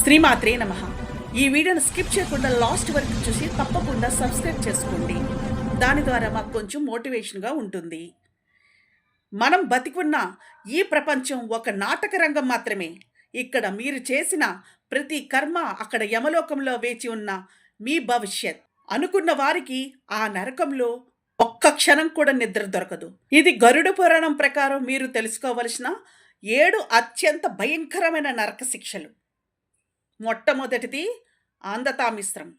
శ్రీమాత్రే నమ. ఈ వీడియోను స్కిప్ చేయకుండా లాస్ట్ వరకు చూసి తప్పకుండా సబ్స్క్రైబ్ చేసుకోండి. దాని ద్వారా మాకు కొంచెం మోటివేషన్గా ఉంటుంది. మనం బతికున్న ఈ ప్రపంచం ఒక నాటక రంగం మాత్రమే. ఇక్కడ మీరు చేసిన ప్రతి కర్మ అక్కడ యమలోకంలో వేచి ఉన్న మీ భవిష్యత్. అనుకున్న వారికి ఆ నరకంలో ఒక్క క్షణం కూడా నిద్ర దొరకదు. ఇది గరుడ పురాణం ప్రకారం మీరు తెలుసుకోవలసిన ఏడు అత్యంత భయంకరమైన నరక శిక్షలు. మొట్టమొదటిది ఆంధతామిశ్రం.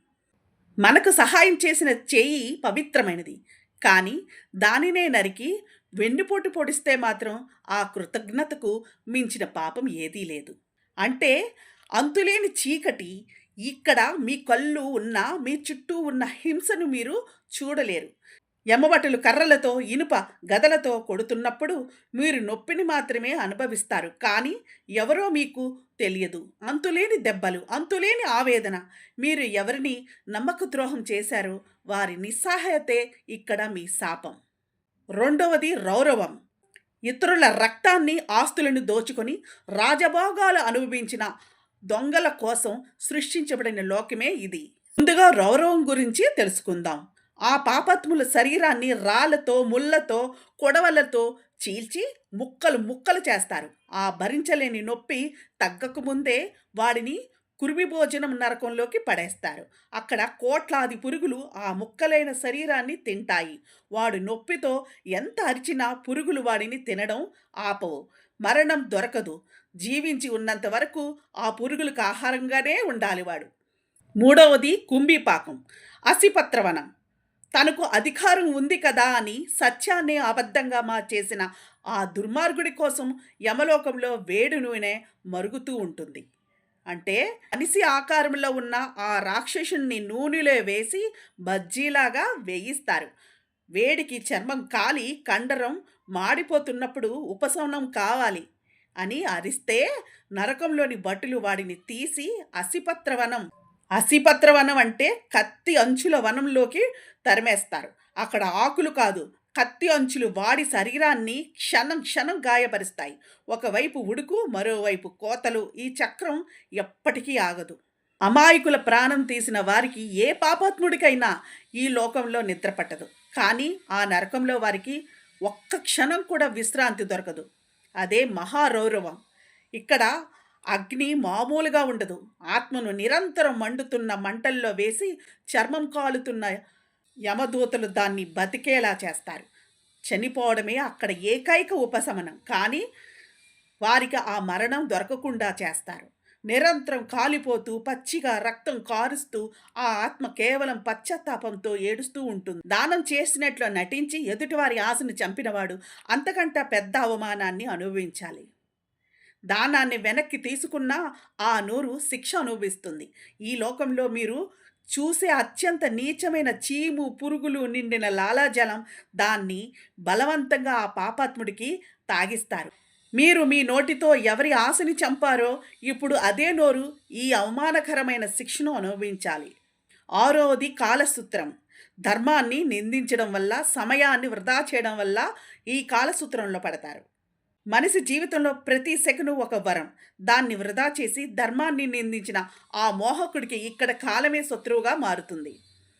మనకు సహాయం చేసిన చేయి పవిత్రమైనది. కానీ దానినే నరికి వెన్నుపోటు పొడిస్తే మాత్రం ఆ కృతజ్ఞతకు మించిన పాపం ఏదీ లేదు. అంటే అంతులేని చీకటి ఇక్కడ మీ కళ్ళు ఉన్న మీ చుట్టూ ఉన్న హింసను మీరు చూడలేరు. ఎమ్మబట్టలు కర్రలతో ఇనుప గదలతో కొడుతున్నప్పుడు మీరు నొప్పిని మాత్రమే అనుభవిస్తారు. కానీ ఎవరో మీకు తెలియదు. అంతులేని దెబ్బలు అంతులేని ఆవేదన. మీరు ఎవరిని నమ్మక ద్రోహం చేశారో వారి నిస్సహాయతే ఇక్కడ మీ శాపం. రెండవది రౌరవం. ఇతరుల రక్తాన్ని ఆస్తులను దోచుకొని రాజభోగాలు అనుభవించిన దొంగల కోసం సృష్టించబడిన లోకమే ఇది. ముందుగా రౌరవం గురించి తెలుసుకుందాం. ఆ పాపత్ముల శరీరాన్ని రాళ్ళతో ముళ్ళతో కొడవలతో చీల్చి ముక్కలు ముక్కలు చేస్తారు. ఆ భరించలేని నొప్పి తగ్గకముందే వాడిని కురిమి భోజనం నరకంలోకి పడేస్తారు. అక్కడ కోట్లాది పురుగులు ఆ ముక్కలైన శరీరాన్ని తింటాయి. వాడు నొప్పితో ఎంత అరిచినా పురుగులు వాడిని తినడం ఆపవు. మరణం దొరకదు. జీవించి ఉన్నంత వరకు ఆ పురుగులకు ఆహారంగానే ఉండాలి వాడు. మూడవది కుంభీపాకం. అసిపత్రవనం. తనకు అధికారం ఉంది కదా అని సత్యాన్ని అబద్ధంగా మార్చేసిన ఆ దుర్మార్గుడి కోసం యమలోకంలో వేడి నూనె మరుగుతూ ఉంటుంది. అంటే మనిషి ఆకారంలో ఉన్న ఆ రాక్షసుని నూనెలో వేసి బజ్జీలాగా వేయిస్తారు. వేడికి చర్మం కాలి కండరం మాడిపోతున్నప్పుడు ఉపశమనం కావాలి అని అరిస్తే నరకంలోని భటులు వాడిని తీసి అసిపత్రవనం అసిపత్రవనం అంటే కత్తి అంచుల వనంలోకి తరిమేస్తారు. అక్కడ ఆకులు కాదు కత్తి అంచులు వాడి శరీరాన్ని క్షణం క్షణం గాయపరుస్తాయి. ఒకవైపు ఉడుకు మరోవైపు కోతలు. ఈ చక్రం ఎప్పటికీ ఆగదు. అమాయకుల ప్రాణం తీసిన వారికి ఏ పాపాత్ముడికైనా ఈ లోకంలో నిద్ర పట్టదు. కానీ ఆ నరకంలో వారికి ఒక్క క్షణం కూడా విశ్రాంతి దొరకదు. అదే మహారౌరవం. ఇక్కడ అగ్ని మామూలుగా ఉండదు. ఆత్మను నిరంతరం మండుతున్న మంటల్లో వేసి చర్మం కాలుతున్న యమదూతలు దాన్ని బతికేలా చేస్తారు. చనిపోవడమే అక్కడ ఏకైక ఉపశమనం. కానీ వారికి ఆ మరణం దొరకకుండా చేస్తారు. నిరంతరం కాలిపోతూ పచ్చిగా రక్తం కారుస్తూ ఆ ఆత్మ కేవలం పశ్చాత్తాపంతో ఏడుస్తూ ఉంటుంది. దానం చేసినట్లు నటించి ఎదుటివారి ఆశను చంపినవాడు అంతకంటే పెద్ద అవమానాన్ని అనుభవించాలి. దానాన్ని వెనక్కి తీసుకున్నా ఆ నూరు శిక్ష అనుభవిస్తుంది. ఈ లోకంలో మీరు చూసే అత్యంత నీచమైన చీము పురుగులు నిండిన లాలాజలం దాన్ని బలవంతంగా ఆ పాపాత్ముడికి తాగిస్తారు. మీరు మీ నోటితో ఎవరి ఆశని చంపారో ఇప్పుడు అదే నోరు ఈ అవమానకరమైన శిక్షను అనుభవించాలి. ఆరవది కాలసూత్రం. ధర్మాన్ని నిందించడం వల్ల సమయాన్ని వృధా చేయడం వల్ల ఈ కాలసూత్రంలో పడతారు. మనిషి జీవితంలో ప్రతి సెకను ఒక వరం. దాన్ని వృధా చేసి ధర్మాన్ని నిందించిన ఆ మోహకుడికి ఇక్కడ కాలమే శత్రువుగా మారుతుంది.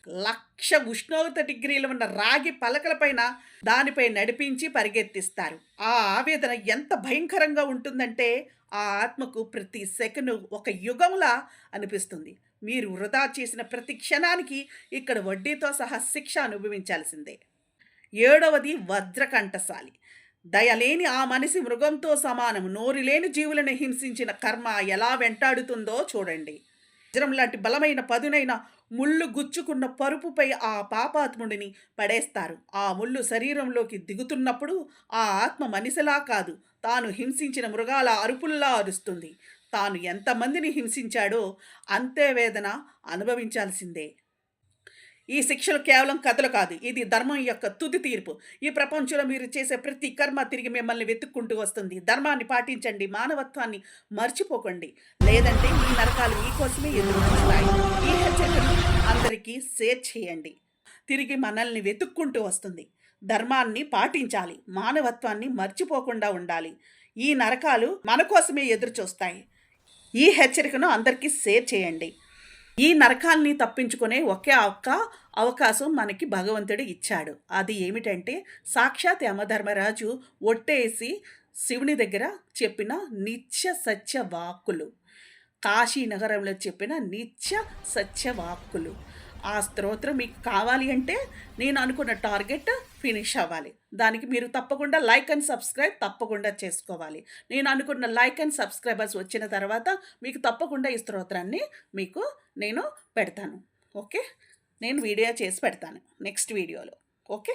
లక్ష ఉష్ణోగ్రత డిగ్రీలు ఉన్న రాగి పలకలపైన దానిపై నడిపించి పరిగెత్తిస్తారు. ఆ ఆవేదన ఎంత భయంకరంగా ఉంటుందంటే ఆ ఆత్మకు ప్రతి సెకను ఒక యుగంలా అనిపిస్తుంది. మీరు వృధా చేసిన ప్రతి క్షణానికి ఇక్కడ వడ్డీతో సహా శిక్ష అనుభవించాల్సిందే. ఏడవది వజ్రకంఠశాలి. దయలేని ఆ మనిషి మృగంతో సమానం నోరులేని జీవులను హింసించిన కర్మ ఎలా వెంటాడుతుందో చూడండి. వజ్రం లాంటి బలమైన పదునైన ముళ్ళు గుచ్చుకున్న పరుపుపై ఆ పాపాత్ముడిని పడేస్తారు. ఆ ముళ్ళు శరీరంలోకి దిగుతున్నప్పుడు ఆ ఆత్మ మనిషిలా కాదు. తాను హింసించిన మృగాల అరుపుల్లా అరుస్తుంది. తాను ఎంతమందిని హింసించాడో అంతే వేదన అనుభవించాల్సిందే. ఈ శిక్షలు కేవలం కథలు కాదు ఇది ధర్మం యొక్క తుది తీర్పు. ఈ ప్రపంచంలో మీరు చేసే ప్రతి కర్మ తిరిగి మిమ్మల్ని వెతుక్కుంటూ వస్తుంది. ధర్మాన్ని పాటించండి మానవత్వాన్ని మర్చిపోకండి. లేదంటే ఈ నరకాలు మీకోసమే ఎదురు చూస్తాయి ఈ హెచ్చరికను అందరికీ షేర్ చేయండి. తిరిగి మనల్ని వెతుక్కుంటూ వస్తుంది. ధర్మాన్ని పాటించాలి మానవత్వాన్ని మర్చిపోకుండా ఉండాలి. ఈ నరకాలు మన కోసమే ఎదురు చూస్తాయి ఈ హెచ్చరికను అందరికీ షేర్ చేయండి. ఈ నరకాల్ని తప్పించుకునే ఒకే ఒక్క అవకాశం మనకి భగవంతుడు ఇచ్చాడు. అది ఏమిటంటే సాక్షాత్ యమధర్మరాజు ఒట్టేసి శివుని దగ్గర చెప్పిన నిత్య సత్య వాక్కులు. కాశీ నగరంలో చెప్పిన నిత్య సత్య వాక్కులు. ఆ స్తోత్రం మీకు కావాలి అంటే నేను అనుకున్న టార్గెట్ ఫినిష్ అవ్వాలి. దానికి మీరు తప్పకుండా లైక్ అండ్ సబ్స్క్రైబ్ తప్పకుండా చేసుకోవాలి. నేను అనుకున్న లైక్ అండ్ సబ్స్క్రైబర్స్ వచ్చిన తర్వాత మీకు తప్పకుండా ఈ స్తోత్రాన్ని మీకు నేను పెడతాను. ఓకే? నేను వీడియో చేసి పెడతాను నెక్స్ట్ వీడియోలో. ఓకే?